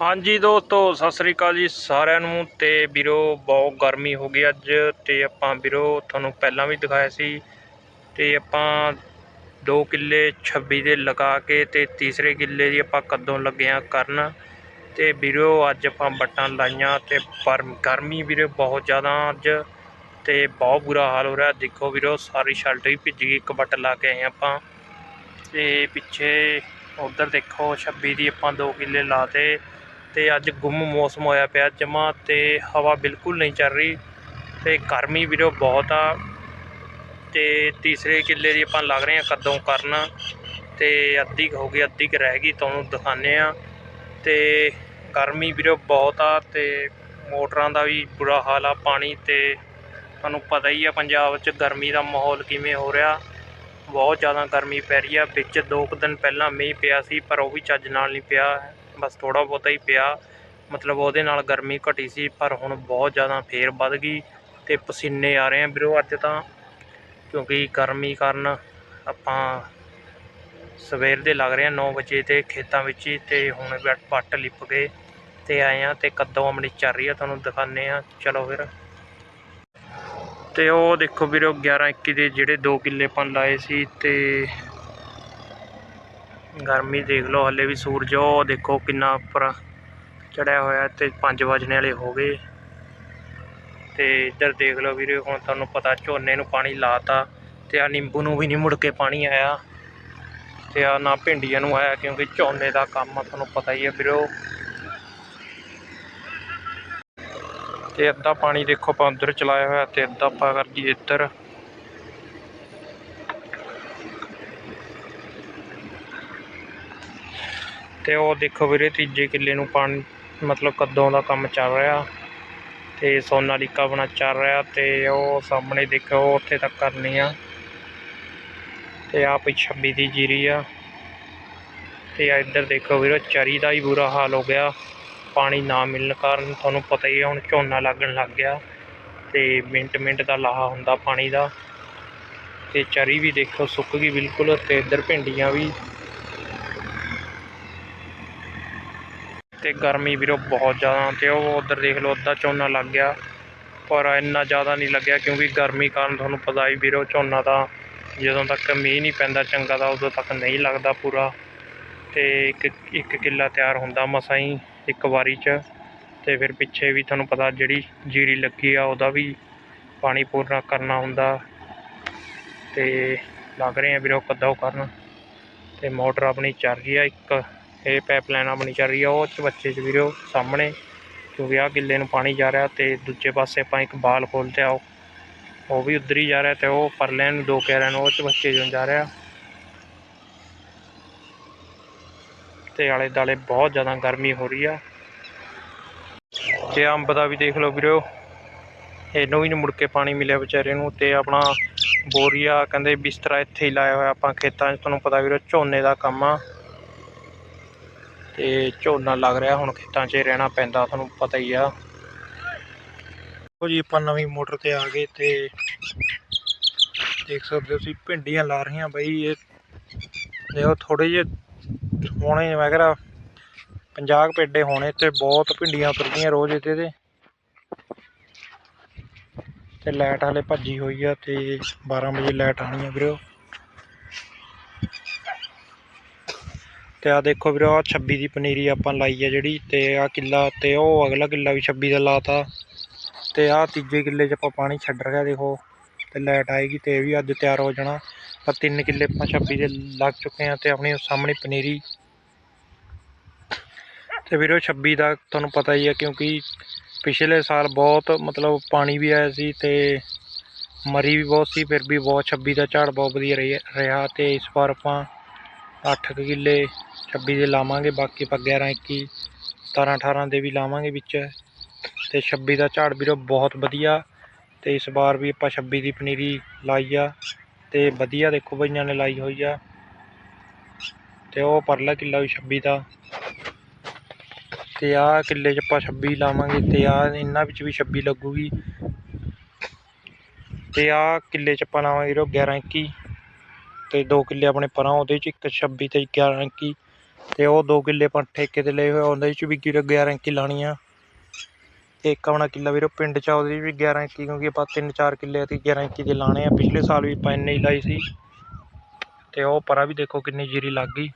ਹਾਂਜੀ ਦੋਸਤੋ, ਸਤਿ ਸ੍ਰੀ ਅਕਾਲ ਜੀ ਸਾਰਿਆਂ ਨੂੰ ਤੇ ਵੀਰੋ, ਬਹੁਤ ਗਰਮੀ ਹੋ ਗਈ ਅੱਜ ਤੇ ਆਪਾਂ ਵੀਰੋ ਤੁਹਾਨੂੰ ਪਹਿਲਾਂ ਵੀ ਦਿਖਾਇਆ ਸੀ ਤੇ ਆਪਾਂ 2 ਕਿੱਲੇ 26 ਦੇ ਲਗਾ ਕੇ ਤੇ ਤੀਸਰੇ ਕਿੱਲੇ ਦੀ ਆਪਾਂ ਕਦੋਂ ਲੱਗਿਆ ਕਰਨ ਤੇ ਵੀਰੋ, ਅੱਜ ਆਪਾਂ ਬੱਟਾਂ ਲਾਈਆਂ ਤੇ ਪਰ ਗਰਮੀ ਵੀਰੇ ਬਹੁਤ ਜ਼ਿਆਦਾ ਅੱਜ ਤੇ ਬਹੁਤ ਬੁਰਾ ਹਾਲ ਹੋ ਰਿਹਾ। ਦੇਖੋ ਵੀਰੋ, ਸਾਰੀ ਸ਼ਰਟ ਵੀ ਭਿੱਜ ਗਈ, ਇੱਕ ਬੱਟ ਲਾ ਕੇ ਆਏ ਆਪਾਂ ਤੇ ਪਿੱਛੇ ਉਧਰ ਦੇਖੋ 26 ਦੀ ਆਪਾਂ 2 ਕਿੱਲੇ ਲਾਤੇ ਅਤੇ ਅੱਜ ਗੁੰਮ ਮੌਸਮ ਹੋਇਆ ਪਿਆ, ਜਮਾ ਅਤੇ ਹਵਾ ਬਿਲਕੁਲ ਨਹੀਂ ਚੱਲ ਰਹੀ ਅਤੇ ਗਰਮੀ ਵੀਰੋ ਬਹੁਤ ਆ ਅਤੇ ਤੀਸਰੇ ਕਿੱਲੇ ਦੀ ਆਪਾਂ ਲੱਗ ਰਹੇ ਹਾਂ ਕਦੋਂ ਕਰਨ ਅਤੇ ਅੱਧੀ ਕੁ ਹੋ ਗਈ, ਅੱਧੀ ਕੁ ਰਹਿ ਗਈ, ਤੁਹਾਨੂੰ ਦਿਖਾਉਂਦੇ ਆ ਅਤੇ ਗਰਮੀ ਵੀਰੋ ਬਹੁਤ ਆ ਅਤੇ ਮੋਟਰਾਂ ਦਾ ਵੀ ਬੁਰਾ ਹਾਲ ਆ ਪਾਣੀ ਅਤੇ ਤੁਹਾਨੂੰ ਪਤਾ ਹੀ ਆ ਪੰਜਾਬ 'ਚ ਗਰਮੀ ਦਾ ਮਾਹੌਲ ਕਿਵੇਂ ਹੋ ਰਿਹਾ। ਬਹੁਤ ਜ਼ਿਆਦਾ ਗਰਮੀ ਪੈ ਰਹੀ ਆ, ਵਿੱਚ ਦੋ ਕੁ ਦਿਨ ਪਹਿਲਾਂ ਮੀਂਹ ਪਿਆ ਸੀ ਪਰ ਉਹ ਵੀ ਚੱਜ ਨਾਲ ਨਹੀਂ ਪਿਆ। ਬਸ ਥੋੜਾ ਬਹੁਤਾ ਹੀ ਪਿਆ। ਮਤਲਬ ਉਹਦੇ ਨਾਲ ਗਰਮੀ ਘਟੀ ਸੀ, ਪਰ ਹੁਣ ਬਹੁਤ ਜ਼ਿਆਦਾ ਫੇਰ ਵੱਧ ਗਈ ਤੇ ਪਸੀਨੇ ਆ ਰਹੇ ਆ ਵੀਰੋ ਅੱਜ ਤਾਂ। ਕਿਉਂਕਿ ਗਰਮੀ ਕਾਰਨ ਆਪਾਂ ਸਵੇਰ ਦੇ ਲੱਗ ਰਹੇ ਆ 9 ਵਜੇ ਤੇ ਖੇਤਾਂ ਵਿੱਚ ਹੀ ਤੇ ਹੁਣ ਵ- ਵੱਟ ਲਿਪ ਗਏ ਤੇ ਆਏ ਆ ਤੇ ਕੱਦੋਂ ਆਪਣੀ ਚੱਲ ਰਹੀ ਆ ਤੁਹਾਨੂੰ ਦਿਖਾਣੇ ਆ। ਚਲੋ ਫਿਰ। ਤੇ ਉਹ ਦੇਖੋ ਵੀਰੋ 11 21 ਦੇ ਜਿਹੜੇ 2 ਕਿੱਲੇ ਆਪਾਂ ਲਾਏ ਸੀ ਤੇ ਗਰਮੀ ਦੇਖ ਲਓ, ਹੱਲੇ ਵੀ ਸੂਰਜ ਉਹ ਦੇਖੋ ਕਿੰਨਾ ਉੱਪਰ ਚੜਿਆ ਹੋਇਆ ਤੇ 5 ਵਜਣੇ ਵਾਲੇ ਹੋ ਗਏ। ਤੇ ਇੱਧਰ ਦੇਖ ਲਓ ਵੀਰੇ, ਹੁਣ ਤੁਹਾਨੂੰ ਪਤਾ ਝੋਨੇ ਨੂੰ ਪਾਣੀ ਲਾਤਾ ਤੇ ਆ ਨਿੰਬੂ ਨੂੰ ਵੀ ਨਹੀਂ ਮੁੜ ਕੇ ਪਾਣੀ ਆਇਆ। ਤੇ ਆ ਨਾ ਭਿੰਡੀਆਂ ਨੂੰ ਆਇਆ, ਕਿਉਂਕਿ ਝੋਨੇ ਦਾ ਕੰਮ ਆ, ਤੁਹਾਨੂੰ ਪਤਾ ਹੀ ਹੈ ਵੀਰੋ। ਤੇ ਅੱਧਾ ਪਾਣੀ ਦੇਖੋ ਆਪਾਂ ਉਧਰ ਚਲਾਇਆ ਹੋਇਆ ਤੇ ਅੱਧਾ ਆਪਾਂ ਕਰ ਜੀ ਇੱਧਰ। ਤੇ ਉਹ ਦੇਖੋ ਵੀਰੇ ਤੀਜੇ ਕਿੱਲੇ ਨੂੰ ਪਾਣੀ, ਮਤਲਬ ਕੱਦੋਂ ਦਾ ਕੰਮ ਚੱਲ ਰਿਹਾ ਤੇ ਸੋਨਾਲੀਕਾ ਬਣਾ ਚੱਲ ਰਿਹਾ ਤੇ ਉਹ ਸਾਹਮਣੇ ਦੇਖੋ ਉੱਥੇ ਤੱਕ ਕਰਨੀ ਆ ਤੇ ਆ ਪਈ 26 ਦੀ ਜੀਰੀ ਆ ਤੇ ਇੱਧਰ ਦੇਖੋ ਵੀਰੋ ਚਰੀ ਦਾ ਹੀ ਬੁਰਾ ਹਾਲ ਹੋ ਗਿਆ, ਪਾਣੀ ਨਾ ਮਿਲਣ ਕਾਰਨ ਤੁਹਾਨੂੰ ਪਤਾ ਹੀ ਹੈ ਹੁਣ ਝੋਨਾ ਲੱਗਣ ਲੱਗ ਗਿਆ ਤੇ ਮਿੰਟ ਮਿੰਟ ਦਾ ਲਾਹਾ ਹੁੰਦਾ ਪਾਣੀ ਦਾ ਤੇ ਚਰੀ ਵੀ ਦੇਖੋ ਸੁੱਕ ਗਈ ਬਿਲਕੁਲ ਤੇ ਇੱਧਰ ਭਿੰਡੀਆਂ ਵੀ ਤੇ ਗਰਮੀ ਵੀਰੋ ਬਹੁਤ ਜ਼ਿਆਦਾ ਤੇ ਉਹ ਉਧਰ ਦੇਖ ਲਓ, ਅੱਧਾ ਝੋਨਾ ਲੱਗ ਗਿਆ। ਪਰ ਇੰਨਾ ਜ਼ਿਆਦਾ ਨਹੀਂ ਲੱਗਿਆ ਕਿਉਂਕਿ ਗਰਮੀ ਕਾਰਨ ਤੁਹਾਨੂੰ ਪਤਾ ਹੀ ਵੀਰੋ, ਝੋਨਾ ਤਾਂ ਜਦੋਂ ਤੱਕ ਮੀਂਹ ਨਹੀਂ ਪੈਂਦਾ ਚੰਗਾ ਤਾਂ ਉਦੋਂ ਤੱਕ ਨਹੀਂ ਲੱਗਦਾ ਪੂਰਾ। ਤੇ ਇੱਕ ਇੱਕ ਕਿੱਲਾ ਤਿਆਰ ਹੁੰਦਾ ਮਸਾਂ ਹੀ ਇੱਕ ਵਾਰੀ 'ਚ। ਤੇ ਫਿਰ ਪਿੱਛੇ ਵੀ ਤੁਹਾਨੂੰ ਪਤਾ ਜਿਹੜੀ ਜੀਰੀ ਲੱਗੀ ਆ, ਉਹਦਾ ਵੀ ਪਾਣੀ ਪੂਰਾ ਕਰਨਾ ਹੁੰਦਾ। ਤੇ ਲੱਗ ਰਹੇ ਆ ਵੀਰੋ ਕੱਦੋ ਕਰਨ। ਤੇ ਮੋਟਰ ਆਪਣੀ ਚੱਲ ਰਹੀ ਆ, ਇੱਕ ਇਹ ਪਾਈਪਲਾਈਨ ਆਪਣੀ ਚੱਲ ਰਹੀ ਆ, ਉਹ ਚ ਬੱਚੇ ਚ ਵੀਰੋ ਸਾਹਮਣੇ, ਕਿਉਂਕਿ ਆਹ ਗਿੱਲੇ ਨੂੰ ਪਾਣੀ ਜਾ ਰਿਹਾ ਤੇ ਦੂਜੇ ਪਾਸੇ ਆਪਾਂ ਇੱਕ ਬਾਲ ਖੋਲ੍ਹਤੇ ਆ, ਉਹ ਉਹ ਵੀ ਉੱਧਰ ਹੀ ਜਾ ਰਿਹਾ ਤੇ ਉਹ ਪਰਲੇ ਨੂੰ ਦੋ ਕਹਿ ਨੂੰ, ਉਹ ਚ ਬੱਚੇ ਨੂੰ ਜਾ ਰਿਹਾ। ਤੇ ਆਲੇ ਦਾਲੇ ਬਹੁਤ ਜ਼ਿਆਦਾ ਗਰਮੀ ਹੋ ਰਹੀ ਆ। ਤੇ ਅੰਬ ਦਾ ਵੀ ਦੇਖ ਲਓ ਵੀਰੋ, ਇਹਨੂੰ ਵੀ ਨਹੀਂ ਮੁੜ ਕੇ ਪਾਣੀ ਮਿਲਿਆ ਵਿਚਾਰੇ ਨੂੰ ਤੇ ਆਪਣਾ ਬੋਰੀਆ ਕਹਿੰਦੇ ਬਿਸਤਰਾ ਇੱਥੇ ਹੀ ਲਾਇਆ ਹੋਇਆ ਆਪਾਂ ਖੇਤਾਂ 'ਚ, ਤੁਹਾਨੂੰ ਪਤਾ ਵੀਰੋ ਝੋਨੇ ਦਾ ਕੰਮ ਆ। ਤੇ ਝੋਨਾ ਲੱਗ ਰਿਹਾ, ਹੁਣ ਖੇਤਾਂ 'ਚ ਰਹਿਣਾ ਪੈਂਦਾ, ਤੁਹਾਨੂੰ ਪਤਾ ਹੀ ਆ। ਉਹ ਜੀ, ਆਪਾਂ ਨਵੀਂ ਮੋਟਰ ਤੇ ਆ ਗਏ ਤੇ ਦੇਖ ਸਕਦੇ ਹੋ ਤੁਸੀਂ, ਭਿੰਡੀਆਂ ਲਾ ਰਹੀਆਂ ਬਈ, ਇਹ ਦੇਖੋ ਥੋੜੇ ਜਿਹੇ ਹੋਣੇ ਮੈਂ ਕਹਿੰਦਾ 50 ਪੇਡੇ ਹੋਣੇ ਤੇ ਬਹੁਤ ਭਿੰਡੀਆਂ ਉਤਰਦੀਆਂ ਰੋਜ਼ ਇਹਦੇ ਤੇ। ਤੇ ਲਾਈਟ ਹਲੇ ਭੱਜੀ ਹੋਈ ਆ ਤੇ 12 ਵਜੇ ਲਾਈਟ ਆਣੀ ਆ ਵੀਰੋ। ਤੇ ਆ ਦੇਖੋ ਵੀਰੋ ਆ 26 ਦੀ ਪਨੀਰੀ ਆਪਾਂ ਲਾਈ ਹੈ ਜਿਹੜੀ, ਤੇ ਆ ਕਿੱਲਾ, ਤੇ ਉਹ ਅਗਲਾ ਕਿੱਲਾ ਵੀ 26 ਦਾ ਲਾਤਾ। ਤੇ ਆ ਤੀਜੇ ਕਿੱਲੇ 'ਚ ਆਪਾਂ ਪਾਣੀ ਛੱਡ ਰਿਹਾ ਦੇਖੋ। ਤੇ ਲਾਈਟ ਆਏਗੀ ਤੇ ਇਹ ਵੀ ਅੱਜ ਤਿਆਰ ਹੋ ਜਾਣਾ। ਪਰ ਤਿੰਨ ਕਿੱਲੇ ਆਪਾਂ 26 ਦੇ ਲੱਗ ਚੁੱਕੇ ਆ ਤੇ ਆਪਣੀ ਸਾਹਮਣੇ ਪਨੀਰੀ। ਤੇ ਵੀਰੋ 26 ਦਾ ਤੁਹਾਨੂੰ ਪਤਾ ਹੀ ਹੈ ਕਿਉਂਕਿ ਪਿਛਲੇ ਸਾਲ ਬਹੁਤ ਮਤਲਬ ਪਾਣੀ ਵੀ ਆਇਆ ਸੀ ਤੇ ਮਰੀ ਵੀ ਬਹੁਤ ਸੀ, ਫਿਰ ਵੀ ਬਹੁਤ 26 ਦਾ ਝਾੜ ਬਹੁਤ ਵਧੀਆ ਰਹੀ- ਰਿਹਾ। ਤੇ ਇਸ ਵਾਰ ਆਪਾਂ 8 ਕਿੱਲੇ 26 ਦੇ ਲਾਵਾਂਗੇ, ਬਾਕੀ ਆਪਾਂ 11 21 17 18 ਦੇ ਵੀ ਲਾਵਾਂਗੇ ਵਿੱਚ। ਤੇ 26 ਦਾ ਝਾੜ ਵੀਰੋ ਬਹੁਤ ਵਧੀਆ। ਤੇ ਇਸ ਵਾਰ ਵੀ ਆਪਾਂ 26 ਦੀ ਪਨੀਰੀ ਲਾਈ ਆ। ਤੇ ਵਧੀਆ ਦੇਖੋ ਬਈਆਂ ਨੇ ਲਾਈ ਹੋਈ ਆ। ਤੇ ਉਹ ਪਰਲਾ ਕਿੱਲਾ ਵੀ 26 ਦਾ। ਤੇ ਆਹ ਕਿੱਲੇ 'ਚ ਆਪਾਂ 26 ਲਾਵਾਂਗੇ। ਤੇ ਆ ਇਹਨਾਂ ਵਿੱਚ ਵੀ 26 ਲੱਗੂਗੀ। ਤੇ ਆਹ ਕਿੱਲੇ 'ਚ ਆਪਾਂ ਲਾਵਾਂਗੇ ਵੀਰੋ 11 21 ਤੇ ਦੋ ਕਿੱਲੇ ਆਪਣੇ ਪਰਾਂ ਉਹਦੇ 'ਚ ਇੱਕ 26 ਤੇ 11 21 ਤੇ ਉਹ ਦੋ ਕਿੱਲੇ ਆਪਾਂ ਠੇਕੇ ਤੇ ਲਏ ਹੋਏ ਉਹਦੇ 'ਚ ਵੀ 11 ਇੱਕੀ ਲਾਣੀ ਆ ਤੇ ਇੱਕ ਆਪਣਾ ਕਿੱਲਾ ਵੀਰੋ ਪਿੰਡ ਚ ਆ, ਉਹਦੇ 'ਚ ਵੀ 11 ਇੱਕੀ ਕਿਉਂਕਿ ਆਪਾਂ 3-4 ਕਿੱਲੇ ਤੇ 11 ਇੱਕੀ ਦੇ ਲਾਣੇ ਆ। ਪਿਛਲੇ ਸਾਲ ਵੀ ਆਪਾਂ ਇੰਨੇ ਹੀ ਲਾਈ ਸੀ। ਤੇ ਉਹ ਪਰਾਂ ਵੀ ਦੇਖੋ ਕਿੰਨੀ ਜੀਰੀ ਲੱਗ ਗਈ।